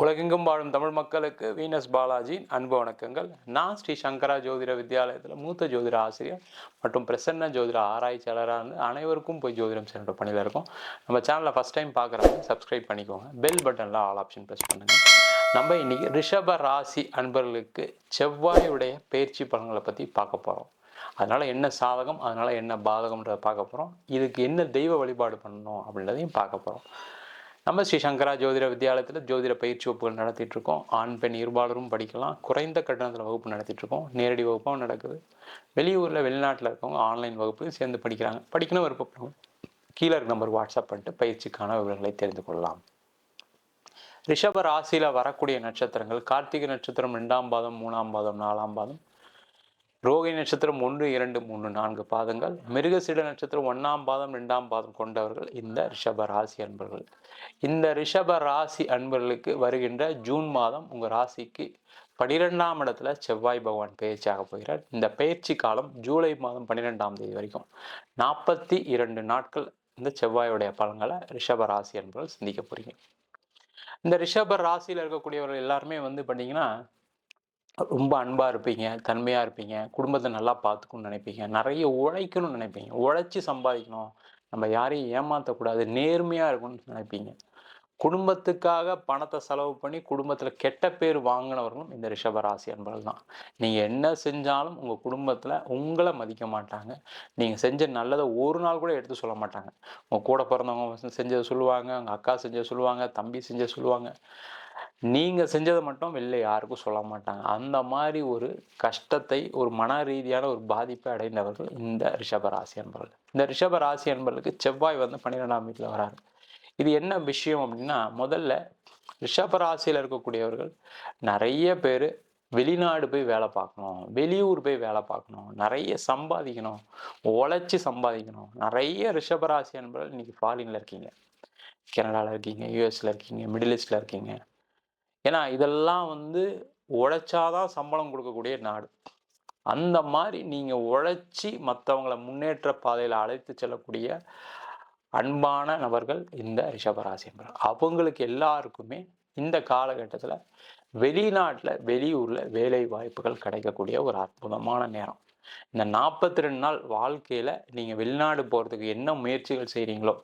உலகெங்கும் வாழும் தமிழ் மக்களுக்கு வீனஸ் பாலாஜி அன்பு வணக்கங்கள். நான் ஸ்ரீ சங்கரா ஜோதிட வித்யாலயத்தில் மூத்த ஜோதிட ஆசிரியர் மற்றும் பிரசன்ன ஜோதிட ஆராய்ச்சியாளராக இருந்து அனைவருக்கும் போய் ஜோதிடம் சென்ற பணியில் இருக்கும். நம்ம சேனலில் ஃபஸ்ட் டைம் பார்க்குறவங்க சப்ஸ்கிரைப் பண்ணிக்கோங்க. பெல் பட்டனில் ஆல் ஆப்ஷன் ப்ரெஸ் பண்ணுங்கள் நம்ம இன்றைக்கி ரிஷப ராசி அன்பர்களுக்கு செவ்வாயுடைய பயிற்சி பலன்களை பற்றி பார்க்க போகிறோம் அதனால் என்ன சாதகம் அதனால் என்ன பாதகம்ன்றதை பார்க்க போகிறோம் இதுக்கு என்ன தெய்வ வழிபாடு பண்ணணும் அப்படின்றதையும் பார்க்க போகிறோம் நம்ம ஸ்ரீ சங்கரா ஜோதிட வித்யாலயத்தில் ஜோதிட பயிற்சி வகுப்புகள் நடத்திட்டு இருக்கோம் ஆண் பெண் இருபாலரும் படிக்கலாம். குறைந்த கட்டணத்தில் வகுப்பு நடத்திட்டுருக்கோம். நேரடி வகுப்பும் நடக்குது. வெளியூரில் வெளிநாட்டில் இருக்கவங்க ஆன்லைன் வகுப்பு சேர்ந்து படிக்கிறாங்க. படிக்கணும் விருப்பப்படுறவங்க கீழே இருக்க நம்பர் வாட்ஸ்அப் பண்ணிட்டு பயிற்சிக்கான விவரங்களை தெரிந்து கொள்ளலாம். ரிஷப ராசியில் வரக்கூடிய நட்சத்திரங்கள் கார்த்திகை நட்சத்திரம் ரெண்டாம் பாதம் மூணாம் பாதம் நாலாம் பாதம் ரோகி நட்சத்திரம் ஒன்று இரண்டு மூணு நான்கு பாதங்கள். மிருகசீட நட்சத்திரம் ஒன்றாம் பாதம் ரெண்டாம் பாதம் கொண்டவர்கள் இந்த ரிஷப ராசி அன்பர்கள். இந்த ரிஷப ராசி அன்பர்களுக்கு வருகின்ற ஜூன் மாதம் உங்கள் ராசிக்கு பனிரெண்டாம் இடத்துல செவ்வாய் பகவான் பயிற்சியாக போகிறார். இந்த பயிற்சி காலம் ஜூலை மாதம் பன்னிரெண்டாம் தேதி வரைக்கும். நாற்பத்தி இரண்டு நாட்கள் இந்த செவ்வாயுடைய பலன்களை ரிஷப ராசி அன்பர்கள் சிந்திக்க போகிறீங்க இந்த ரிஷப ராசியில் இருக்கக்கூடியவர்கள் எல்லாருமே வந்து பார்த்தீங்கன்னா ரொம்ப அன்பாக இருப்பீங்க தன்மையாக இருப்பீங்க குடும்பத்தை நல்லா பார்த்துக்கணும்னு நினைப்பீங்க நிறைய உழைக்கணும்னு நினைப்பீங்க. உழைச்சி சம்பாதிக்கணும். நம்ம யாரையும் ஏமாற்றக்கூடாது நேர்மையாக இருக்கணும்னு நினைப்பீங்க. குடும்பத்துக்காக பணத்தை செலவு பண்ணி குடும்பத்தில் கெட்ட பேர் வாங்கினவர்களும் இந்த ரிஷபராசி அன்பர்கள் தான். நீங்கள் என்ன செஞ்சாலும் உங்கள் குடும்பத்தில் உங்களை மதிக்க மாட்டாங்க. நீங்கள் செஞ்ச நல்லதை ஒரு நாள் கூட எடுத்து சொல்ல மாட்டாங்க. உங்கள் கூட பிறந்தவங்க செஞ்சதை சொல்லுவாங்க உங்கள் அக்கா செஞ்சதை சொல்லுவாங்க தம்பி செஞ்சதை சொல்லுவாங்க. நீங்கள் செஞ்சதை மட்டும் வெளில யாருக்கும் சொல்ல மாட்டாங்க. அந்த மாதிரி ஒரு கஷ்டத்தை ஒரு மன ரீதியான ஒரு பாதிப்பை அடைந்தவர்கள் இந்த ரிஷபராசி அன்பர்கள் இந்த ரிஷபராசி அன்பர்களுக்கு செவ்வாய் வந்து பன்னிரெண்டாம் வீட்டில் வராரு. இது என்ன விஷயம் அப்படின்னா முதல்ல ரிஷபராசியில் இருக்கக்கூடியவர்கள் நிறைய பேர் வெளிநாடு போய் வேலை பார்க்கணும் வெளியூர் போய் வேலை பார்க்கணும் நிறைய சம்பாதிக்கணும் உழைச்சி சம்பாதிக்கணும். நிறைய ரிஷபராசி அன்பர்கள் இன்னைக்கு ஃபாரினில் இருக்கீங்க. கனடாவில் இருக்கீங்க யூஎஸில் இருக்கீங்க மிடில் ஈஸ்டில் இருக்கீங்க. ஏன்னா இதெல்லாம் வந்து உழைச்சாதான் சம்பளம் கொடுக்கக்கூடிய நாடு. அந்த மாதிரி நீங்கள் உழைச்சி மற்றவங்கள முன்னேற்ற பாதையில் அழைத்து செல்லக்கூடிய அன்பான நபர்கள் இந்த ரிஷபராசி என்பவர் அவங்களுக்கு எல்லாருக்குமே இந்த காலகட்டத்தில் வெளிநாட்டில் வெளியூரில் வேலை வாய்ப்புகள் கிடைக்கக்கூடிய ஒரு அற்புதமான நேரம். இந்த நாற்பத்தி ரெண்டு நாள் வாழ்க்கையில் நீங்கள் வெளிநாடு போகிறதுக்கு என்ன முயற்சிகள் செய்கிறீங்களோ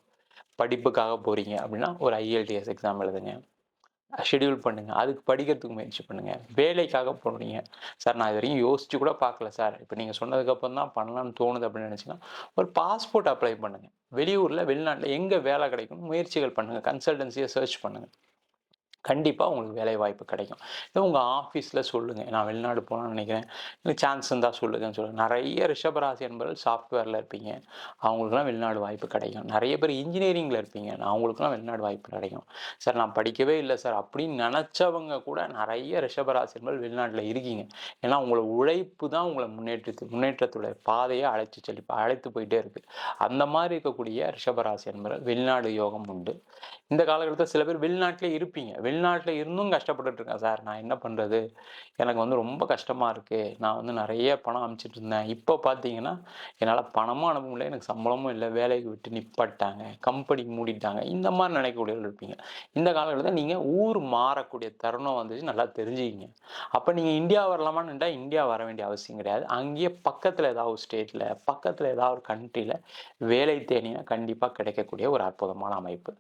படிப்புக்காக போகிறீங்க அப்படின்னா ஒரு ஐஎல்டிஎஸ் எக்ஸாம் எழுதுங்க. ஷெடியூல் பண்ணுங்கள் அதுக்கு படிக்கிறதுக்கு முயற்சி பண்ணுங்கள் வேலைக்காக போடுறீங்க சார் நான் இது வரைக்கும் யோசிச்சு கூட பார்க்கல சார். இப்போ நீங்கள் சொன்னதுக்கப்புறம் தான் பண்ணலாம்னு தோணுது அப்படின்னு நினச்சிங்கன்னா ஒரு பாஸ்போர்ட் அப்ளை பண்ணுங்கள் வெளியூரில் வெளிநாட்டில் எங்கே வேலை கிடைக்கும் முயற்சிகள் பண்ணுங்கள் கன்சல்டன்சியை சர்ச் பண்ணுங்கள் கண்டிப்பாக உங்களுக்கு வேலை வாய்ப்பு கிடைக்கும். இல்லை உங்கள் ஆஃபீஸில் சொல்லுங்கள் நான் வெளிநாடு போகணும்னு நினைக்கிறேன். எனக்கு சான்ஸ் இருந்தால் சொல்லுங்கன்னு சொல்லுங்கள் நிறைய ரிஷபராசி என்பவர்கள் சாஃப்ட்வேரில் இருப்பீங்க. அவங்களுக்குலாம் வெளிநாடு வாய்ப்பு கிடைக்கும். நிறைய பேர் இன்ஜினியரிங்கில் இருப்பீங்க. அவங்களுக்குலாம் வெளிநாடு வாய்ப்பு கிடைக்கும். சார் நான் படிக்கவே இல்லை சார். அப்படின்னு நினச்சவங்க கூட நிறைய ரிஷபராசி என்பவர்கள் வெளிநாட்டில் இருக்கீங்க. ஏன்னா உங்களை உழைப்பு தான் உங்களை முன்னேற்றத்து முன்னேற்றத்துடைய பாதையை அழைச்சி செல்லி அழைத்து போயிட்டே இருக்குது அந்த மாதிரி இருக்கக்கூடிய ரிஷபராசி என்பவர்கள் வெளிநாடு யோகம் உண்டு. இந்த காலகட்டத்தில் சில பேர் வெளிநாட்டிலே இருப்பீங்க. வெளிநாட்டில் இருந்தும் கஷ்டப்பட்டுட்டு இருக்கேன் சார் நான் என்ன பண்ணுறது எனக்கு வந்து ரொம்ப கஷ்டமாக இருக்குது நான் வந்து நிறைய பணம் அனுப்பிச்சிட்டு இருந்தேன் இப்போ பார்த்தீங்கன்னா என்னால் பணமும் அனுப்ப முடியல. எனக்கு சம்பளமும் இல்லை. வேலைக்கு விட்டு நிப்பாட்டாங்க. கம்பெனி மூடிட்டாங்க. இந்த மாதிரி நினைக்கக்கூடியவர்கள் இருப்பீங்க. இந்த காலகட்டத்தில் நீங்கள் ஊர் மாறக்கூடிய தருணம் வந்துச்சு. நல்லா தெரிஞ்சுக்கிங்க. அப்போ நீங்கள் இந்தியா வரலாமான்னு இந்தியா வர வேண்டிய அவசியம் கிடையாது. அங்கேயே பக்கத்தில் ஏதாவது ஒரு ஸ்டேட்டில் பக்கத்தில் ஏதாவது ஒரு கண்ட்ரியில் வேலை தேடினா கண்டிப்பாக கிடைக்கக்கூடிய ஒரு அற்புதமான அமைப்பு.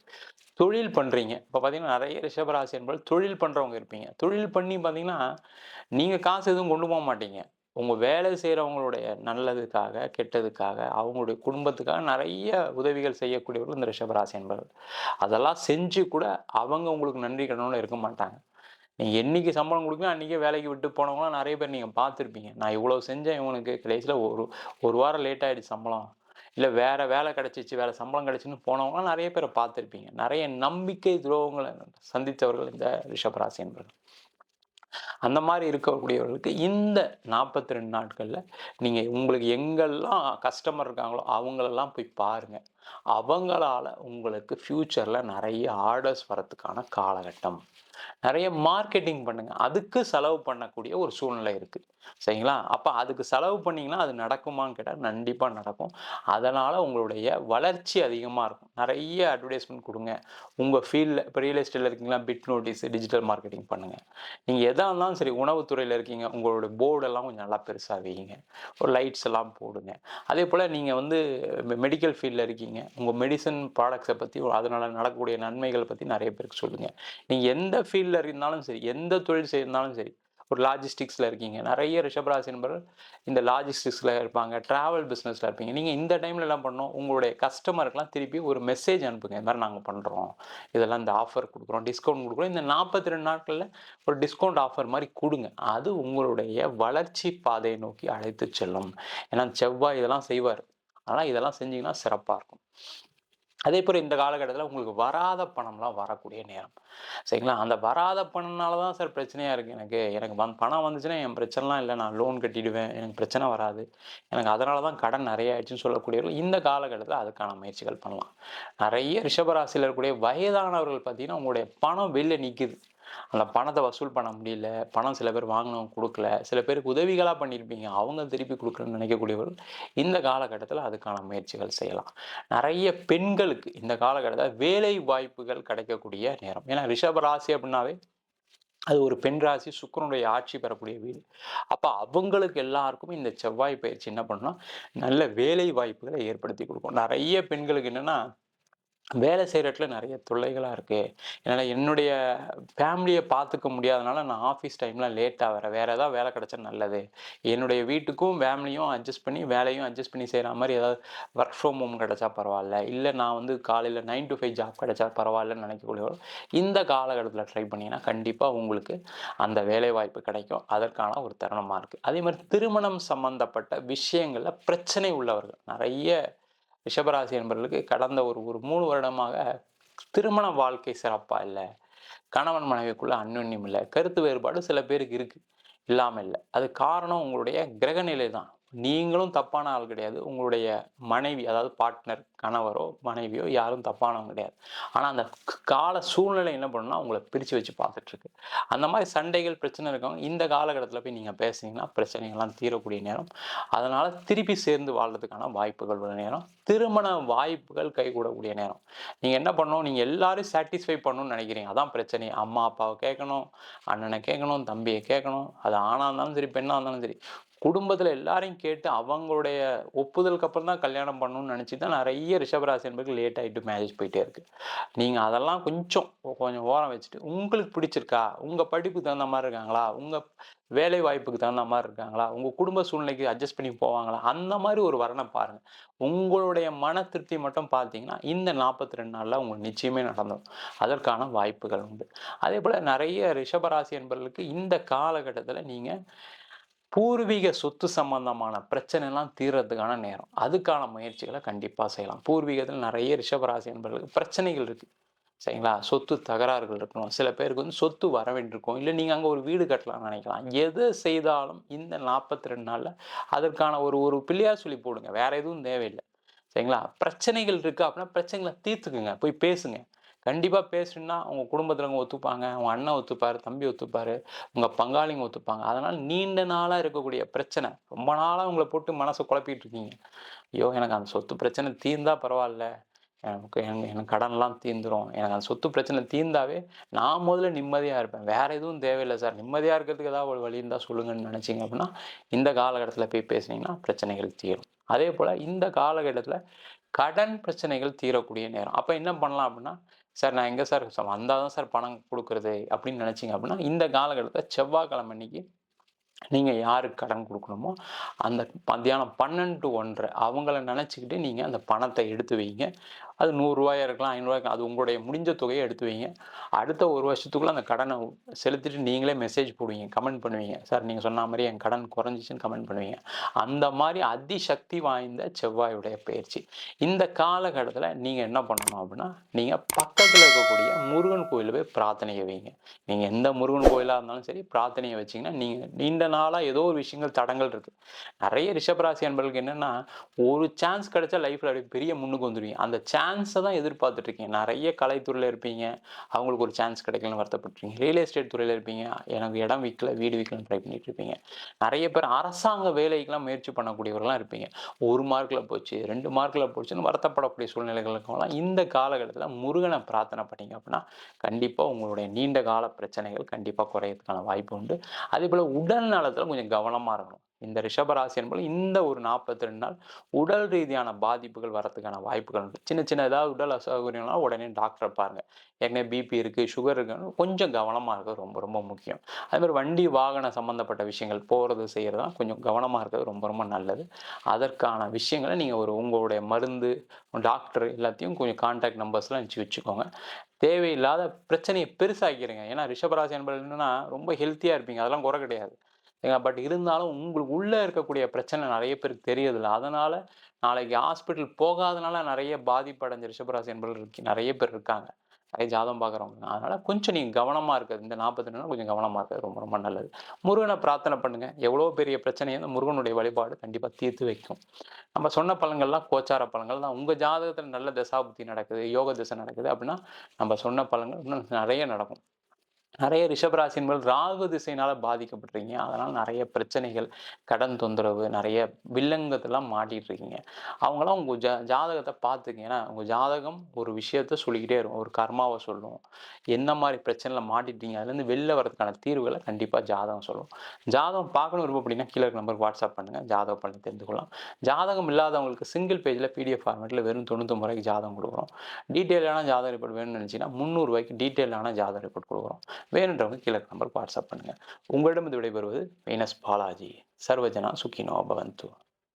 தொழில் பண்ணுறீங்க இப்போ பார்த்தீங்கன்னா நிறைய ரிஷபராசி என்பது தொழில் பண்ணுறவங்க இருப்பீங்க. தொழில் பண்ணி பார்த்தீங்கன்னா நீங்கள் காசு எதுவும் கொண்டு போக மாட்டீங்க. உங்கள் வேலை செய்கிறவங்களுடைய நல்லதுக்காக கெட்டதுக்காக அவங்களுடைய குடும்பத்துக்காக நிறைய உதவிகள் செய்யக்கூடியவர்கள் இந்த ரிஷபராசி என்பவர்கள். அதெல்லாம் செஞ்சு கூட அவங்க உங்களுக்கு நன்றி கடனோட இருக்க மாட்டாங்க. நீங்கள் என்னைக்கு சம்பளம் கொடுக்கணும் அன்றைக்கே வேலைக்கு விட்டு போனவங்களாம் நிறைய பேர் நீங்கள் பார்த்துருப்பீங்க. நான் இவ்வளோ செஞ்சேன் இவனுக்கு. கடைசியில் ஒரு ஒரு வாரம் லேட் ஆகிடுச்சு சம்பளம். இல்லை வேறு வேலை கிடச்சிச்சு வேறு சம்பளம் கிடச்சின்னு போனவங்களாம் நிறைய பேரை பார்த்துருப்பீங்க. நிறைய நம்பிக்கை துரோகங்களை சந்தித்தவர்கள் இந்த ரிஷபராசி என்பவர்கள் அந்த மாதிரி இருக்கக்கூடியவர்களுக்கு இந்த நாற்பத்தி ரெண்டு நாட்களில் நீங்கள் உங்களுக்கு எங்கெல்லாம் கஸ்டமர் இருக்காங்களோ அவங்களெல்லாம் போய் பாருங்கள் அவங்களால உங்களுக்கு ஃப்யூச்சரில் நிறைய ஆர்டர்ஸ் வரத்துக்கான காலகட்டம். நிறைய மார்க்கெட்டிங் பண்ணுங்க. அதுக்கு செலவு பண்ணக்கூடிய ஒரு சூழ்நிலை இருக்கு. சரிங்களா? அப்போ அதுக்கு செலவு பண்ணீங்கன்னா அது நடக்குமான்னு கேட்டால் கண்டிப்பாக நடக்கும். அதனால் உங்களுடைய வளர்ச்சி அதிகமாக இருக்கும். நிறைய அட்வர்டைஸ்மெண்ட் கொடுங்க. உங்கள் ஃபீல்டில் இப்போ ரியல் எஸ்டேட்டில் இருக்கீங்களா? பிட் நோட்டீஸ் டிஜிட்டல் மார்க்கெட்டிங் பண்ணுங்கள் நீங்கள் எதாக இருந்தாலும் சரி உணவுத்துறையில் இருக்கீங்க உங்களுடைய போர்டெல்லாம் கொஞ்சம் நல்லா பெருசாக வைங்க. ஒரு லைட்ஸ் எல்லாம் போடுங்க. அதே போல் நீங்கள் வந்து மெடிக்கல் ஃபீல்டில் இருக்கீங்க உங்கள் மெடிசன் ப்ராடக்ட்ஸை பற்றி அதனால் நடக்கக்கூடிய நன்மைகளை பற்றி நிறைய பேருக்கு சொல்லுங்கள் நீங்கள் எந்த ஃபீல்டில் இருந்தாலும் சரி எந்த தொழில் செய்யிருந்தாலும் சரி ஒரு லாஜிஸ்டிக்ஸில் இருக்கீங்க. நிறைய ரிஷபராசி நண்பர்கள் இந்த லாஜிஸ்டிக்ஸில் இருப்பாங்க ட்ராவல் பிஸ்னஸில் இருப்பீங்க. நீங்கள் இந்த டைமில் எல்லாம் பண்ணோம் உங்களுடைய கஸ்டமருக்கெலாம் திருப்பி ஒரு மெசேஜ் அனுப்புங்க. இது மாதிரி நாங்கள் பண்ணுறோம் இதெல்லாம் இந்த ஆஃபர் கொடுக்குறோம் டிஸ்கவுண்ட் கொடுக்குறோம். இந்த நாற்பத்தி ரெண்டு நாட்களில் ஒரு டிஸ்கவுண்ட் ஆஃபர் மாதிரி கொடுங்க. அது உங்களுடைய வளர்ச்சி பாதையை நோக்கி அழைத்து செல்லும். ஏன்னா செவ்வாய் இதெல்லாம் செய்வார். ஆனால் இதெல்லாம் செஞ்சீங்கன்னா சிறப்பாக இருக்கும். அதே போல் இந்த காலகட்டத்தில் உங்களுக்கு வராத பணம்லாம் வரக்கூடிய நேரம். சரிங்களா? அந்த வராத பணம்னால தான் சார் பிரச்சனையாக இருக்குது எனக்கு. எனக்கு வந் பணம் வந்துச்சுன்னா என் பிரச்சனைலாம் இல்லை. நான் லோன் கட்டிடுவேன். எனக்கு பிரச்சனை வராது. எனக்கு அதனால தான் கடன் நிறைய ஆயிடுச்சுன்னு சொல்லக்கூடியவர்கள் இந்த காலகட்டத்தில் அதுக்கான முயற்சிகள் பண்ணலாம். நிறைய ரிஷபராசியில் இருக்கக்கூடிய வயதானவர்கள் பார்த்தீங்கன்னா உங்களுடைய பணம் வெளில நிற்குது அந்த பணத்தை வசூல் பண்ண முடியல. பணம் சில பேர் வாங்கினவங்க கொடுக்கல. சில பேருக்கு உதவிகளாக பண்ணியிருப்பீங்க அவங்க திருப்பி கொடுக்கணும்னு நினைக்கக்கூடியவர்கள் இந்த காலகட்டத்தில் அதுக்கான முயற்சிகள் செய்யலாம். நிறைய பெண்களுக்கு இந்த காலகட்டத்தில் வேலை வாய்ப்புகள் கிடைக்கக்கூடிய நேரம். ஏன்னா ரிஷப ராசி அப்படின்னாவே அது ஒரு பெண் ராசி சுக்கரனுடைய ஆட்சி பெறக்கூடிய வீடு. அப்போ அவங்களுக்கு எல்லாருக்கும் இந்த செவ்வாய் பயிற்சி என்ன பண்ணால் நல்ல வேலை வாய்ப்புகளை ஏற்படுத்தி கொடுக்கும். நிறைய பெண்களுக்கு என்னென்னா வேலை செய்கிற இடத்துல நிறைய தொல்லைகளாக இருக்குது என்னால் என்னுடைய ஃபேமிலியை பார்த்துக்க முடியாதனால நான் ஆஃபீஸ் டைம்லாம் லேட்டாக வரேன். வேறு ஏதாவது வேலை கிடச்சா நல்லது. என்னுடைய வீட்டுக்கும் ஃபேமிலியும் அட்ஜஸ்ட் பண்ணி வேலையும் அட்ஜஸ்ட் பண்ணி செய்கிற மாதிரி ஏதாவது ஒர்க் ஃப்ரம் ஹோம் கிடச்சா பரவாயில்ல. இல்லை நான் வந்து காலையில் நைன் டு ஃபைவ் ஜாப் கிடச்சா பரவாயில்லன்னு நினைக்கக்கூடிய இந்த காலகட்டத்தில் ட்ரை பண்ணிங்கன்னா கண்டிப்பாக உங்களுக்கு அந்த வேலை வாய்ப்பு கிடைக்கும். அதற்கான ஒரு தருணமாக இருக்குது அதே மாதிரி திருமணம் சம்மந்தப்பட்ட விஷயங்களில் பிரச்சனை உள்ளவர்கள் நிறைய ரிஷபராசி என்பவர்களுக்கு கடந்த ஒரு ஒரு மூணு வருடமாக திருமண வாழ்க்கை சிறப்பாக இல்லை. கணவன் மனைவிக்குள்ள அந்யோன்யம் இல்லை. கருத்து வேறுபாடு சில பேருக்கு இருக்குது இல்லாமல் இல்லை. அது காரணம் உங்களுடைய கிரகநிலை தான் நீங்களும் தப்பான ஆள் கிடையாது. உங்களுடைய மனைவி அதாவது பார்ட்னர் கணவரோ மனைவியோ யாரும் தப்பானவங்க கிடையாது. ஆனால் அந்த கால சூழ்நிலை என்ன பண்ணுன்னா உங்களை பிரித்து வச்சு பார்த்துட்ருக்கு. அந்த மாதிரி சண்டைகள் பிரச்சனை இருக்கவங்க இந்த காலகட்டத்தில் போய் நீங்கள் பேசுனீங்கன்னா பிரச்சனைகள்லாம் தீரக்கூடிய நேரம். அதனால் திருப்பி சேர்ந்து வாழ்றதுக்கான வாய்ப்புகள் உள்ள நேரம். திருமண வாய்ப்புகள் கைகூடக்கூடிய நேரம். நீங்கள் என்ன பண்ணணும்? நீங்கள் எல்லாரும் சாட்டிஸ்ஃபை பண்ணணும்னு நினைக்கிறீங்க. அதான் பிரச்சனை. அம்மா அப்பாவை கேட்கணும் அண்ணனை கேட்கணும் தம்பியை கேட்கணும். அது ஆணாக இருந்தாலும் சரி பெண்ணாக இருந்தாலும் சரி. குடும்பத்தில் எல்லாரையும் கேட்டு அவங்களுடைய ஒப்புதலுக்கு அப்புறம் தான் கல்யாணம் பண்ணணும்னு நினச்சி தான் நிறைய ரிஷபராசி என்பது லேட் ஆகிட்டு மேரேஜ் போயிட்டே இருக்குது நீங்கள் அதெல்லாம் கொஞ்சம் கொஞ்சம் ஓரம் வச்சுட்டு உங்களுக்கு பிடிச்சிருக்கா? உங்கள் படிப்புக்கு தகுந்த மாதிரி இருக்காங்களா? உங்கள் வேலை வாய்ப்புக்கு தகுந்த மாதிரி இருக்காங்களா? உங்கள் குடும்ப சூழ்நிலைக்கு அட்ஜஸ்ட் பண்ணி போவாங்களா? அந்த மாதிரி ஒரு வரணை பாருங்கள் உங்களுடைய மன திருப்தி மட்டும் பார்த்தீங்கன்னா இந்த நாற்பத்தி ரெண்டு நாளில் உங்களுக்கு நிச்சயமே நடந்துடும் அதற்கான வாய்ப்புகள் உண்டு. அதே போல் நிறைய ரிஷபராசி என்பவர்களுக்கு இந்த காலகட்டத்தில் நீங்கள் பூர்வீக சொத்து சம்பந்தமான பிரச்சனைலாம் தீர்றதுக்கான நேரம். அதுக்கான முயற்சிகளை கண்டிப்பாக செய்யலாம். பூர்வீகத்தில் நிறைய ரிஷபராசி என்பவர்களுக்கு பிரச்சனைகள் இருக்குது சரிங்களா? சொத்து தகராறுகள் இருக்கணும். சில பேருக்கு வந்து சொத்து வர வேண்டியிருக்கும் இல்லை நீங்கள் அங்கே ஒரு வீடு கட்டலாம்னு நினைக்கலாம். எது செய்தாலும் இந்த நாற்பத்தி ரெண்டு நாளில் அதற்கான ஒரு ஒரு பிள்ளையார் சொல்லி போடுங்க. வேற எதுவும் தேவையில்லை. சரிங்களா? பிரச்சனைகள் இருக்குது அப்படின்னா பிரச்சனைகளை தீர்த்துக்குங்க. போய் பேசுங்க. கண்டிப்பாக பேசுனா உங்கள் குடும்பத்தில் ஒத்துப்பாங்க உங்கள் அண்ணன் ஒத்துப்பார் தம்பி ஒத்துப்பார் உங்கள் பங்காளிங்க ஒத்துப்பாங்க. அதனால் நீண்ட நாளாக இருக்கக்கூடிய பிரச்சனை. ரொம்ப நாளாக உங்களை போட்டு மனசை குழப்பிட்டு இருக்கீங்க. ஐயோ எனக்கு அந்த சொத்து பிரச்சனை தீர்ந்தா பரவாயில்ல. எனக்கு எனக்கு எனக்கு கடன்லாம் தீர்ந்துடும் எனக்கு அந்த சொத்து பிரச்சனை தீர்ந்தாவே நான் முதல்ல நிம்மதியாக இருப்பேன். வேற எதுவும் தேவையில்லை சார். நிம்மதியாக இருக்கிறதுக்கு ஏதாவது ஒரு வழி இருந்தால் சொல்லுங்கன்னு நினச்சிங்க அப்படின்னா இந்த காலகட்டத்தில் போய் பேசுனீங்கன்னா பிரச்சனைகள் தீரும். அதே போல் இந்த காலகட்டத்தில் கடன் பிரச்சனைகள் தீரக்கூடிய நேரம். அப்போ என்ன பண்ணலாம் அப்படின்னா சார் நான் எங்கே சார்? வந்தால் தான் சார் பணம் கொடுக்குறது அப்படின்னு நினச்சிங்க அப்படின்னா இந்த காலகட்டத்தில் செவ்வாய்க்கிழமை அன்னைக்கு நீங்கள் யாருக்கு கடன் கொடுக்கணுமோ அந்த மத்தியானம் பன்னெண்டு டு ஒன்றரை அவங்கள நினச்சிக்கிட்டு நீங்கள் அந்த பணத்தை எடுத்து வைங்க. அது நூறுரூவாயாக இருக்கலாம் ஐநூறுரூவா அது உங்களுடைய முடிஞ்ச தொகையை எடுத்து வைங்க. அடுத்த ஒரு வருஷத்துக்குள்ளே அந்த கடனை செலுத்திட்டு நீங்களே மெசேஜ் போடுவீங்க கமெண்ட் பண்ணுவீங்க. சார் நீங்கள் சொன்ன மாதிரி என் கடன் குறைஞ்சிச்சின்னு கமெண்ட் பண்ணுவீங்க. அந்த மாதிரி அதிசக்தி வாய்ந்த செவ்வாயுடைய பயிற்சி. இந்த காலகட்டத்தில் நீங்கள் என்ன பண்ணணும் அப்படின்னா நீங்கள் பக்கத்தில் இருக்கக்கூடிய முருகன் கோயிலில் போய் பிரார்த்தனையை வைங்க. நீங்கள் எந்த முருகன் கோயிலாக இருந்தாலும் சரி பிரார்த்தனையை வச்சிங்கன்னா நீங்கள் நீண்ட நாளாக ஏதோ ஒரு விஷயங்கள் தடங்கள் இருக்குது நிறைய ரிஷபராசி அன்பர்களுக்கு என்னென்னா ஒரு சான்ஸ் கிடைச்சா லைஃப்பில் அப்படி பெரிய முன்னுக்கு வந்துடுவீங்க அந்த சான்ஸை தான் எதிர்பார்த்துட்டு இருக்கீங்க. நிறைய கலைத்துறையில் இருப்பீங்க. அவங்களுக்கு ஒரு சான்ஸ் கிடைக்கலன்னு வருத்தப்பட்டுருக்கீங்க. ரியல் எஸ்டேட் துறையில் இருப்பீங்க. எனக்கு இடம் விற்கல வீடு விற்கலன்னு ட்ரை பண்ணிட்டு இருப்பீங்க. நிறைய பேர் அரசாங்க வேலைக்கெல்லாம் முயற்சி பண்ணக்கூடியவர்களாம் இருப்பீங்க. ஒரு மார்க்கில் போச்சு ரெண்டு மார்க்கில் போச்சுன்னு வருத்தப்படக்கூடிய சூழ்நிலைகளுக்கெல்லாம் இந்த காலகட்டத்தில் முருகனை பிரார்த்தனை பண்ணீங்க அப்படின்னா கண்டிப்பாக உங்களுடைய நீண்ட கால பிரச்சனைகள் கண்டிப்பாக குறையிறதுக்கான வாய்ப்பு உண்டு. அதே போல் உடல் நலத்தில் கொஞ்சம் கவனமாக இருக்கணும். இந்த ரிஷபராசி என்பது இந்த ஒரு நாற்பத்தி ரெண்டு நாள் உடல் ரீதியான பாதிப்புகள் வரதுக்கான வாய்ப்புகள் உண்டு. சின்ன சின்ன ஏதாவது உடல் அசௌகரியம்னா உடனே டாக்டரை பாருங்க. ஏற்கனவே பிபி இருக்குது சுகர் இருக்குன்னு கொஞ்சம் கவனமாக இருக்கிறது ரொம்ப ரொம்ப முக்கியம். அதே மாதிரி வண்டி வாகன சம்மந்தப்பட்ட விஷயங்கள் போகிறது செய்கிறது கொஞ்சம் கவனமாக இருக்கிறது ரொம்ப ரொம்ப நல்லது. அதற்கான விஷயங்களை நீங்கள் ஒரு உங்களுடைய மருந்து டாக்டர் எல்லாத்தையும் கொஞ்சம் கான்டாக்ட் நம்பர்ஸ்லாம் வச்சு வச்சுக்கோங்க. தேவையில்லாத பிரச்சனையை பெருசாக்கிறீங்க ஏன்னா ரிஷபராசி என்பது என்னென்னா ரொம்ப ஹெல்த்தியாக இருப்பீங்க. அதெல்லாம் குறை கிடையாது. பட் இருந்தாலும் உங்களுக்கு உள்ளே இருக்கக்கூடிய பிரச்சனை நிறைய பேருக்கு தெரியதில்லை அதனால் நாளைக்கு ஹாஸ்பிட்டல் போகாதனால நிறைய பாதிப்படைஞ்ச ரிஷபராசி என்பவர்கள் இருக்கு நிறைய பேர் இருக்காங்க. நிறைய ஜாதம் பார்க்குறவங்க. அதனால் கொஞ்சம் நீங்கள் கவனமாக இருக்குது இந்த நாற்பத்தி ரெண்டு கொஞ்சம் கவனமாக இருக்குது ரொம்ப ரொம்ப நல்லது. முருகனை பிரார்த்தனை பண்ணுங்கள் எவ்வளோ பெரிய பிரச்சனையை அந்த முருகனுடைய வழிபாடு கண்டிப்பாக தீர்த்து வைக்கும். நம்ம சொன்ன பழங்கள்லாம் கோச்சார பழங்கள் தான். உங்கள் ஜாதகத்தில் நல்ல தசாபுத்தி நடக்குது யோக திசை நடக்குது அப்படின்னா நம்ம சொன்ன பழங்கள் இன்னும் நிறைய நடக்கும். நிறைய ரிஷபராசி என்பது ராகு திசையினால் பாதிக்கப்பட்டிருக்கீங்க. அதனால் நிறைய பிரச்சனைகள் கடன் தொந்தரவு நிறைய வில்லங்கத்தெல்லாம் மாட்டிட்டு இருக்கீங்க அவங்களாம் உங்கள் ஜா ஜாதகத்தை பார்த்துங்க ஏன்னா உங்கள் ஜாதகம் ஒரு விஷயத்த சொல்லிக்கிட்டே இருக்கும். ஒரு கர்மாவை சொல்லும். என்ன மாதிரி பிரச்சனையில் மாட்டிட்டீங்க. அதுலேருந்து வெளில வரதுக்கான தீர்வுகளை கண்டிப்பாக ஜாதகம் சொல்லும். ஜாதகம் பார்க்கணும் ரொம்ப அப்படின்னா கீழே நம்பருக்கு வாட்ஸ்அப் பண்ணுங்கள் ஜாதகம் பண்ணி தெரிந்து கொள்ளலாம் ஜாதகம் இல்லாதவங்களுக்கு சிங்கிள் பேஜில் பிடிஎஃப் ஃபார்மேட்டில் வெறும் தொண்ணூத்தொம்பது ரூபாய்க்கு ஜாதகம் கொடுக்குறோம். டீட்டெயிலான ஜாதக ரிப்போர்ட் வேணும்னு நினச்சிங்கன்னா முந்நூறுரூவாய்க்கு டீட்டெயிலான ஜாதக ரிப்போர்ட் கொடுக்குறோம். வேணுன்றவங்க கீழே நம்பருக்கு வாட்ஸ்அப் பண்ணுங்கள் உங்களிடம் இது விடைபெறுவது வீனஸ் பாலாஜி. சர்வஜனா சுக்கினோ பவந்து.